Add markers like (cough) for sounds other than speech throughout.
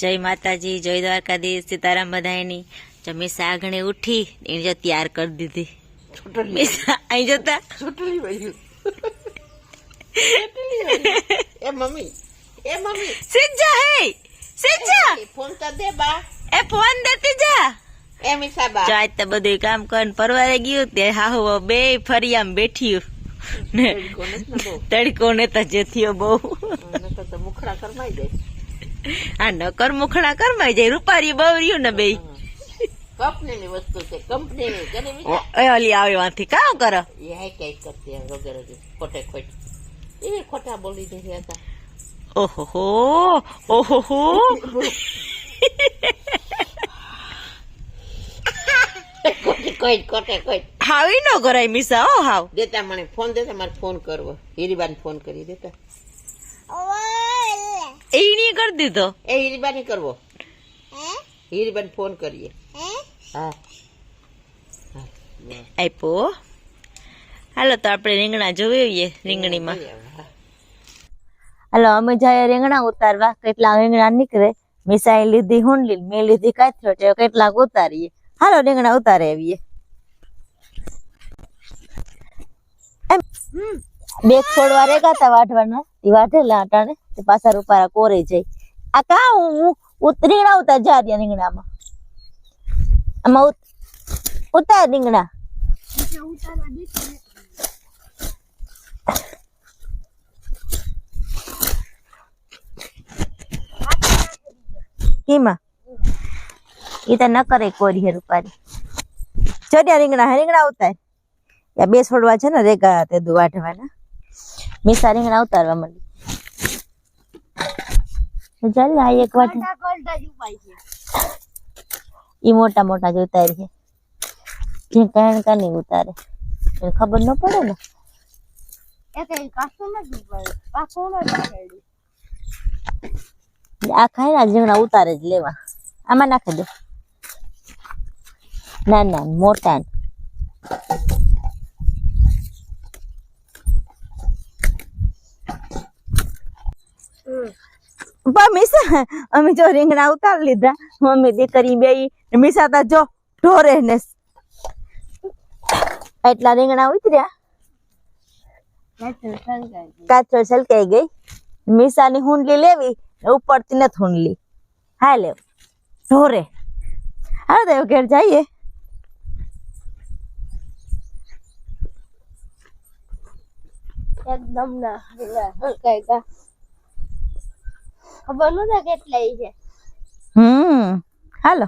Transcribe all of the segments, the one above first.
જય માતાજી જય દ્વારકાધીશ સીતારામ બધાયની. જમી સાગણે ઉઠી એને જો તૈયાર કરી દીધી. અહીં જતા? એ મમ્મી એ મમ્મી. સિજ્જા હે! સિજ્જા! ફોન તો દે બા. એ ફોન દેતી જા. એ મીસા બા. જો આજ તો બધું કામ કરીને પરવારે ગયું તે હાહુ બે ફરી આમ બહુ. તડકો ને તો જે થયો બહુ. મુખડા કરમાઈ જાય આ નકર મુખડા કરમાઈ જાય રૂપારી બહુ રહ્યું ને બે કંપનીની વસ્તુ છે કંપનીની કરી એ ઓલી આવ્યો આથી કામ કરો? એ હાઈ કઈ કરતી ખોટે ખોટ. એ ખોટા બોલી દે હતા. ઓહો ઓહો હાવી નો કરાય મિસા હો હાવ. દેતા મને ફોન દેતા મારે ફોન કરવો. હીરીબાન ફોન કરી દેતા. નહીં કરી દીધો એ હીરીબાની કરવો હીરીબાન ફોન કરીએ હા હા, બસ. આપ્યો હાલો તો આપણે રીંગણા જોવીએ રીંગણીમાં? હા. હાલો અમે જાય રીંગણા ઉતારવા કેટલા રીંગણા નીકળે મિસાઈ લીધી હુંડલી મેં લીધી કાથરો એટલે કેટલાક ઉતારીએ? હાલો રીંગણા ઉતારે આવીએ. એમ બેગ છોડવા રેગા તા વાઢવાના? વાઢેલા અટાણે પાછા રૂપારા કોરે જાય. આ કા હું? હું ઉત- રીંગણા ઉતાર જા રીંગણામાં. આમાં ઉત- ઉતાર રીંગણા. કેમાં? એ તો ન કરે કોરી હે રૂપારી. ચડ્યા રીંગણા હે, રીંગણા ઉતાર. બે છોડવા છે ને રેગા તે દુ વાઢવાના મીસા રીંગણા ઉતારવા માંડી ચાલ આ એક વાટ ઈ મોટા મોટા જ ઉતારી છે. જે કાણ કાની ઉતારે. એને ખબર ન પડે ને? આ ખાય ને રીંગણા ઉતારે જ લેવા. આમાં નાખી દે. ના ના મોટા ને. બા મીસા (laughs) અમે જો રીંગણા ઉતાર લીધા. મમ્મી દીકરી બે મીસા તા જો ઢોરે ને એટલા રીંગણા ઉતર્યા. કાચો છલકાઈ ગઈ. મીસાની હુંડલી લેવી ઉપરથી નથી હુંડલી હા લેવ ઢોરે. હા તો ઘેર જઈએ. એકદમ ના ખબર નતા કેટલા છે. હમ હાલો.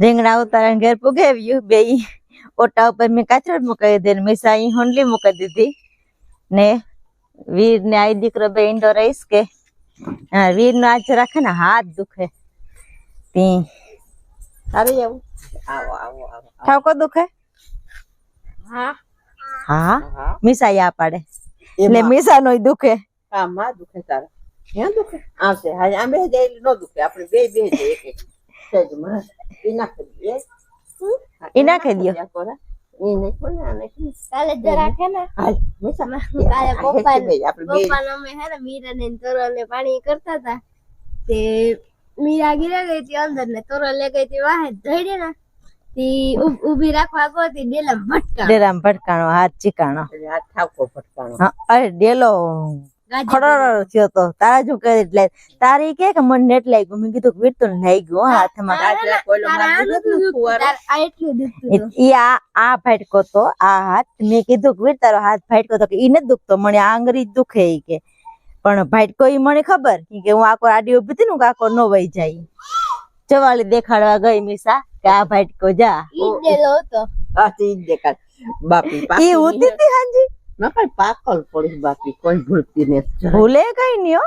રીંગણા ઉતારણ ઘેર પુગાવ્યું બે ઓટા ઉપર મેં કાચડ મુકાવી દે મીસા અહીં હુંડલી મૂકી દીધી. ને વીર ને આ દીકરો બે રહીશ કે હા વીર નો આજ રાખે ને હાથ દુખે. તી. સારું આવું આવો આવો આવો. ઠાકો દુખે? હા. હા? મીસા યા પાડે. એટલે મીસા નો દુખે. હા માં દુખે તારા. ક્યાં દુખે આવશે હા આમ બે જાય એટલે ન દુખે આપણે બે બે જાય એક એક સહેજમાં એ નાખી દઈએ ઈ નાખી કોરા. ઈ નાખ્યો ને, આ નાખ્યું ને. કાલે જરા છે ને હાલ, મિસા. કાલે પપ્પા પપ્પા અમે હે ને મીરા ને તોરલ ને પાણી કરતા હતા તે મીરા ગીરા ગઈ હતી અંદર ને તોરલ લે ગઈ હતી વાહે ધોઈ ને ઊભી રાખવા ગોતી ડેલા ભટકા ડેરામ ભટકાણો હાથ ચીકાણો હાથ ઠાકો ફટકાણો હા અરે ડેલો ગાજી થયો તો. તારા શું કરે એટલે? તારી કે કે મને નેટ લાગ્યું? મેં કીધું વીર તો લાગી હાથમાં આજે કોઈલો તારા માર આ દીધો નતું ને દુખતું, ફુવારો. તાર આ એટલું દુખતું હતું. ઈ આ આ ફાટકો તો આ હાથ. મેં કીધું કે વીર તારો હાથ ફાટકો તો કે ઈ નથી દુખતો મને આ આંગળી દુખે ઈ કે. પણ ફાટકો ઈ મને ખબર કે હું આકો આડી ઊભી હતી ને કાકો નો વહી જાય. જવાળી દેખાડવા ગઈ મીસા કે આ ફાટકો જા. ઈ હતો. હા, ઈ દેખાડ. બાપી ઈ ઉતી હતી હાજી. ન કઈ પાકલ પડી બાકી કોઈ ભૂલતી ને ભૂલે કઈ નહીં હો.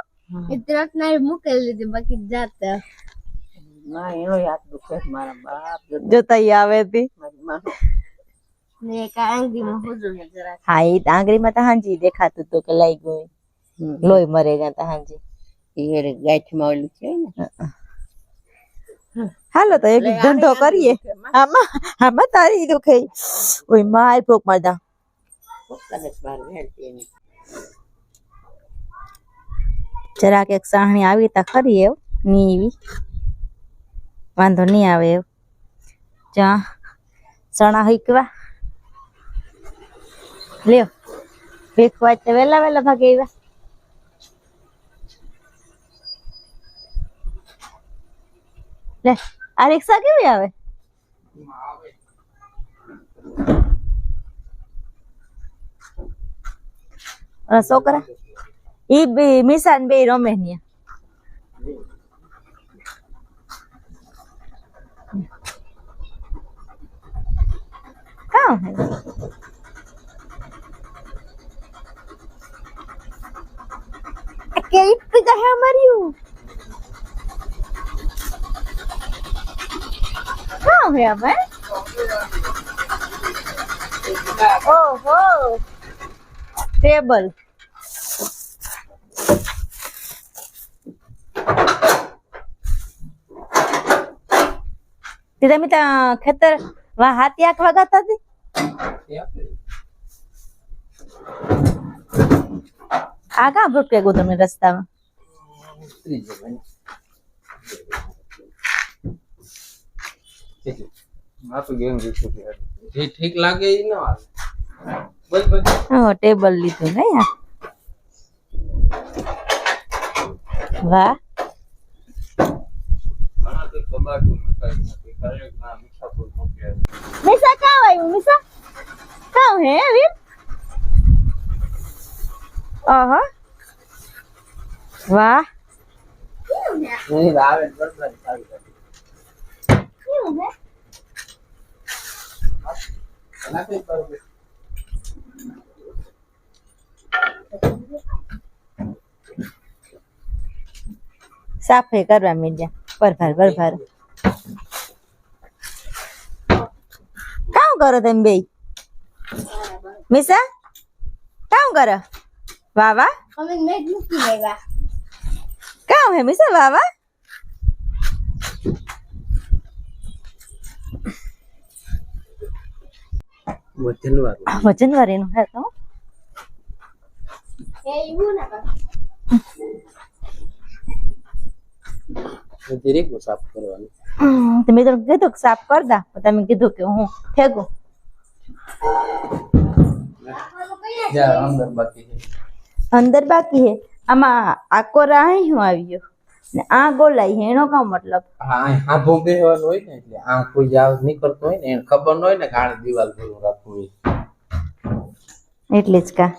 એ તરત ના મૂકેલી લીધી બાકી જાતા. ના એનો યાદ દુખે મારા બાપ જો જોતા આવે હતી ને એક આંગળીમાં હોજો ને જરાક. હા ઈ આંગળીમાં તો હાંજી દેખાતું તો કે લઈ ગયું. લોહી મરે ગયા તા હાંજી. એ ગાંઠમાં ઓલું છે ને. હાલો તો એક ધંધો કરીએ. આમાં આમાં તારી દુખે. ઓય માર પોક મારદા જરાક એક સાહણી આવી તા ખરી એવ નીવી વાંધો નહીં આવે એવું. ચા ચણા હઈકવા લ્યો, ભેખવા તો વહેલા વહેલા ભાગે આવ્યા. લે, આ રિક્ષા કેવી આવે? છોકરા ઈ બે મિસાન બે રમે ને કામ હે આ કેવી પીગા હે માર્યું કામ હે અમે ઓહો ટેબલ તે તમે ત્યાં ખેતર વા હાથી આંખવા ગાતા હતી આ કા ભટકે ગો તમે રસ્તામાં આ તો ગેમ જીતું છે જે ઠીક લાગે એ ન આવે બસ બસ હા ટેબલ લીધું ને યાર વાહ ઘણા તો કબાટું મકાઈ નથી ક્યારેક ના મીઠાપુર મૂકે મિસા કાં આવ્યું મિસા કાં હે વીર ઓહો વાહ નહીં આવે બરાબર સારું બરોબર સાફે કરવા મીડ્યા પરભાર પરભાર કામ કરો તમે બે મિસા કામ કરો? વાહ વાહ કામ હે મિસા વાહ વાહ વજન વાળીનું હે. તો એ એવું ના કર. જરીક સાફ કરવાનું. તો મેં તો કીધું કે સાફ કરતા પણ તમે કીધું કે હું ફેંકું અંદર બાકી છે. અંદર બાકી હે આમાં આકો રાહી હું આવ્યો ને આ ગોલાઈ હે એનો કામ મતલબ? હા હા ભોગે હોય ને એટલે આ કોઈ જાવ નીકળતો હોય ને એને ખબર ન હોય ને કે આને દિવાલ ભેગું રાખવું એટલે જ કા.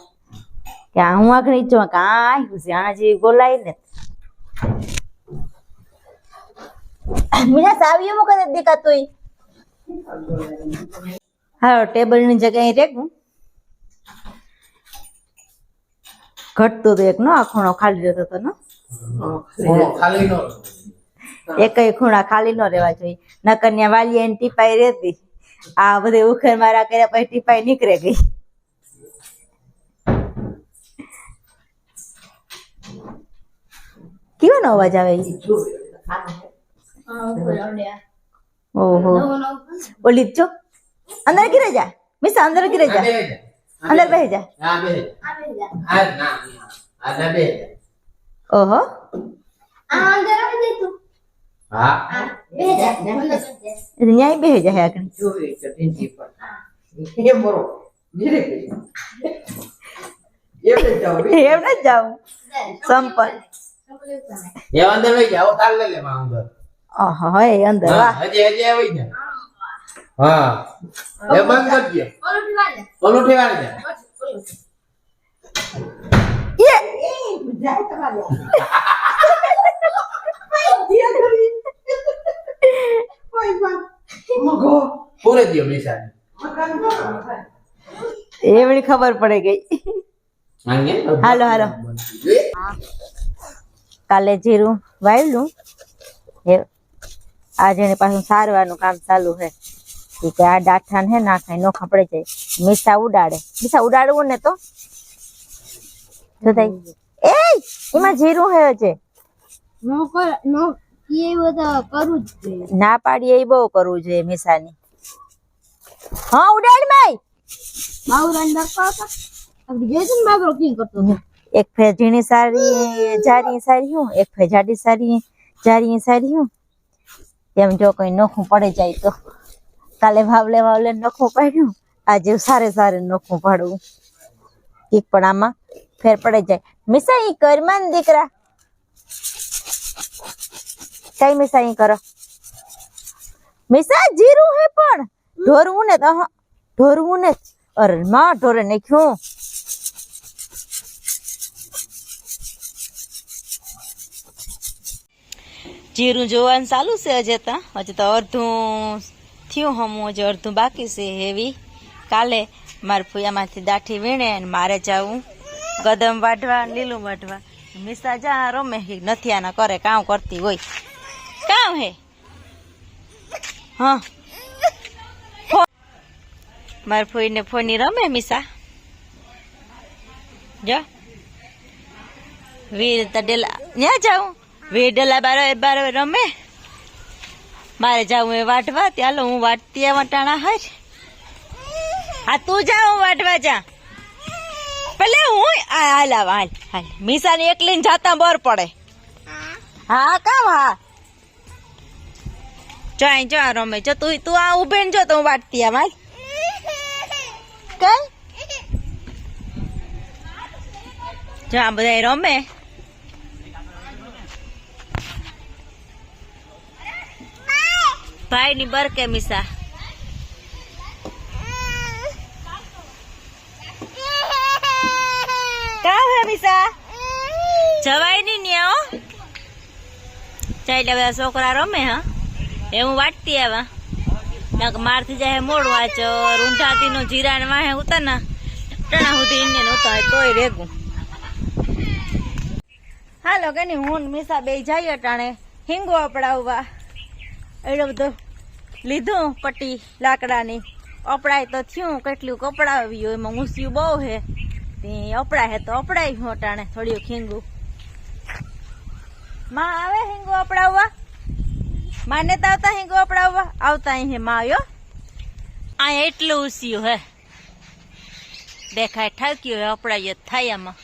કે આ હું આગળ ઈચ્છું કે આ આવ્યું છે આ જે ગોલાઈ ને. મીરા સાવીઓ એમ છે દેખાતું ઈ હા ટેબલની જગ્યાએ રેગું ઘટતો તો એક નો, આ ખૂણો ખાલી રહેતો હતો નો. એકય ખૂણા ખાલી ન રહેવા જોઈએ. નકર ને વાલી એની ટીપાઈ રહેતી. આ બધે ઉખેર મારા કર્યા પછી ટીપાઈ નીકળે ગઈ. કેવાનો અવાજ આવે? ઓહો. ઓલી જો અંદર ગીરે જા. મિસા અંદર ગીરે આ જા બેહી જા. આ અંદર બેહી બેહી જા. જા. આ બેહી જા. આ હા એ અંદર હજી હજી આવી જા હા. એ બંધ કરજે જાય એવડી ખબર પડે ગઈ. હાલો, હાલો. કાલે જીરું વાયલું. એ આજે એની પાછું સારવાનું કામ ચાલુ છે. કે આ ડાઠાને હે ના ખાય ન ખપડે જાય. મીઠા ઉડાડે. મીઠા ઉડાડવું ને તો? એ એમાં જીરું હે છે નો પાડીએ એ બહુ કરવું જોઈએ મીસાની હા ઉડાડ માય! બાવરા ને હતા? એક ફે ઝીણી સારી જારી સારી હું એક ફે જાડી સારી જારી સારી હું. એમ જો કોઈ નોખું પડી જાય તો કાલે ભાવલે ભાવલે નોખું પાડ્યું. આજે સારે સારે નોખું પાડવું. એક પણ આમાં ફેર પડી જાય. મિસાઈ કરમાન દીકરા. કઈ મિસાઈ કરો? મિસા જીરું હે પણ. ઢોરવું ને તો ઢોરવું ને અરે માં ઢોરે નાખ્યું. જીરું જોવાનું ચાલુ છે હજે તો. હજુ તો અડધું થયું હમું, હજુ અડધું બાકી છે હેવી. કાલે મારા ફૂયામાંથી દાઠી વીણે અને મારે જવું. ગદમ વાઢવા લીલું વાઢવા. મિસા જા, રમે હી, નથી આના કરે કામ કરતી હોય. કામ હે. હા. મારા ફોઈને ફોની રમે મિસા? જો. વીર તડેલા, ન્યા જાઉં? વીર ડેલા બારો બારો રમે. મારે જાવું એ વાટવા. ત્યાં હું વાટતી વટાણા હજ. હા, તું જા, હું વાટવા જા. પેલે હું હાલ, આવ, હાલ હાલ. મીસાને એકલીને જાતા બર પડે. હા, કામ, હા. જો, અહીં જો રમે. જો, તું તું આ ઉભે ને જો, તો હું વાટતી આ હાલ. કઈ જો, આ બધા રમે. ભાઈ ની બરકે મિસા. કા હે મિસા? જવાય ને હો ચાલ છોકરા રમે, હા? એ હું વાટતી આવા. નક મારથી જાય મોડું વાંચો રૂંઢાતી નો જીરા ને વાહે ઉતર ના ટણા સુધી ઇન્ડિયન ઉતર તોય રેગું. હાલો કે હું મિસા બે જઈએ ટાણે. હિંગો અપડાવવા. એટલો બધો લીધું પટ્ટી લાકડાની. અપડાય તો થયું, કેટલું કપડાવ્યું, એમાં ઊંસિયું બહુ હે તે અપડાય તો અપડાય હું ટાણે થોડીયું ખીંગું. માં આવે હિંગો અપડાવવા? માને તો આવતા હિંગો અપડાવવા? આવતા અહીં માં આવ્યો આ એટલું ઊંસિયું હે દેખાય ઠાક્યું હે અપડાય થાય આમાં.